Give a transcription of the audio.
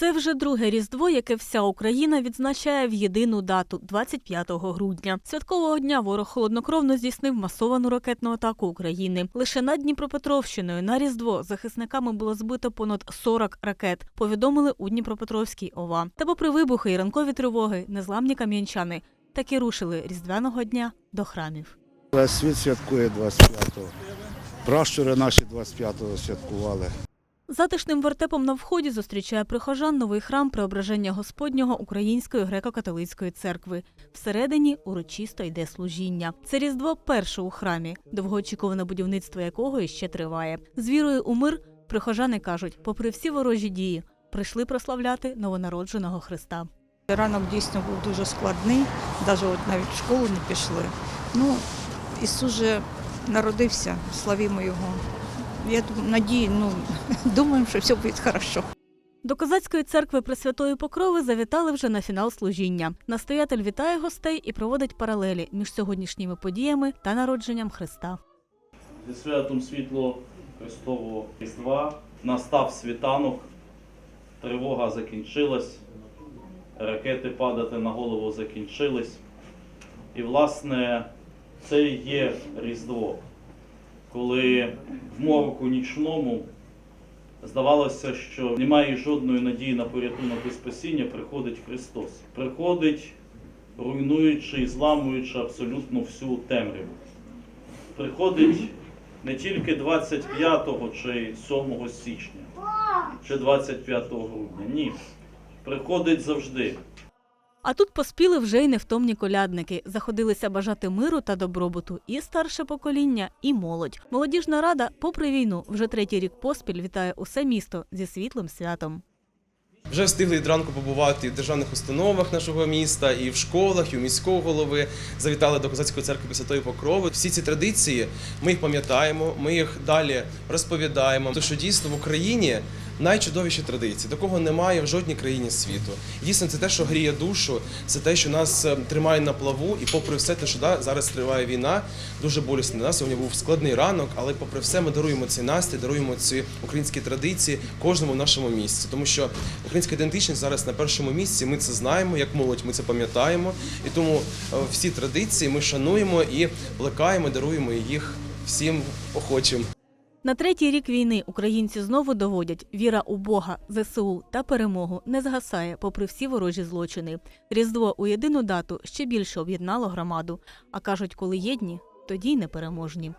Це вже друге різдво, яке вся Україна відзначає в єдину дату 25 грудня. Святкового дня ворог холоднокровно здійснив масовану ракетну атаку України. Лише над Дніпропетровщиною на різдво захисниками було збито понад 40 ракет. Повідомили у Дніпропетровській ОВА. Та попри вибухи і ранкові тривоги, незламні кам'янчани таки рушили різдвяного дня до храмів. Світ святкує 25-го. Пращури наші 25-го святкували. Затишним вертепом на вході зустрічає прихожан новий храм Преображення Господнього Української греко-католицької церкви. Всередині урочисто йде служіння. Це різдво перше у храмі, довгоочікуване будівництво якого іще триває. З вірою у мир прихожани кажуть, попри всі ворожі дії, прийшли прославляти новонародженого Христа. Ранок дійсно був дуже складний, навіть от навіть в школу не пішли. Ну, Ісус же народився, славімо Його. Я надію, ну, думаємо, що все буде добре. До козацької церкви Пресвятої Покрови завітали вже на фінал служіння. Настоятель вітає гостей і проводить паралелі між сьогоднішніми подіями та народженням Христа. Зі святом світло Христового Різдва настав світанок, тривога закінчилась, ракети падати на голову закінчились. І, власне, це і є Різдво, коли в мороку нічному здавалося, що немає жодної надії на порятунок і спасіння, приходить Христос. Приходить, руйнуючи і зламуючи абсолютно всю темряву приходить не тільки 25 чи 7 січня, чи 25 грудня. Ні. Приходить завжди. А тут поспіли вже й невтомні колядники. Заходилися бажати миру та добробуту і старше покоління, і молодь. Молодіжна рада, попри війну, вже третій рік поспіль вітає усе місто зі світлим святом. Вже встигли від ранку побувати і в державних установах нашого міста, і в школах, і у міського голови. Завітали до Козацької церкви Пресвятої Покрови. Всі ці традиції ми їх пам'ятаємо, ми їх далі розповідаємо. Тому що дійсно в Україні найчудовіші традиції. Такого немає в жодній країні світу. Дійсно, це те, що гріє душу, це те, що нас е, тримає на плаву. І попри все, те, що да, зараз триває війна, дуже болісно для нас. Сьогодні був складний ранок, але попри все, ми даруємо цей настрій, даруємо ці українські традиції кожному нашому місці. Тому що українська ідентичність зараз на першому місці. Ми це знаємо, як молодь, ми це пам'ятаємо. І тому е, всі традиції ми шануємо і плекаємо, даруємо їх всім охочим. На третій рік війни українці знову доводять віра у Бога, ЗСУ та перемогу не згасає, попри всі ворожі злочини. Різдво у єдину дату ще більше об'єднало громаду. А кажуть, коли єдні, тоді й непереможні.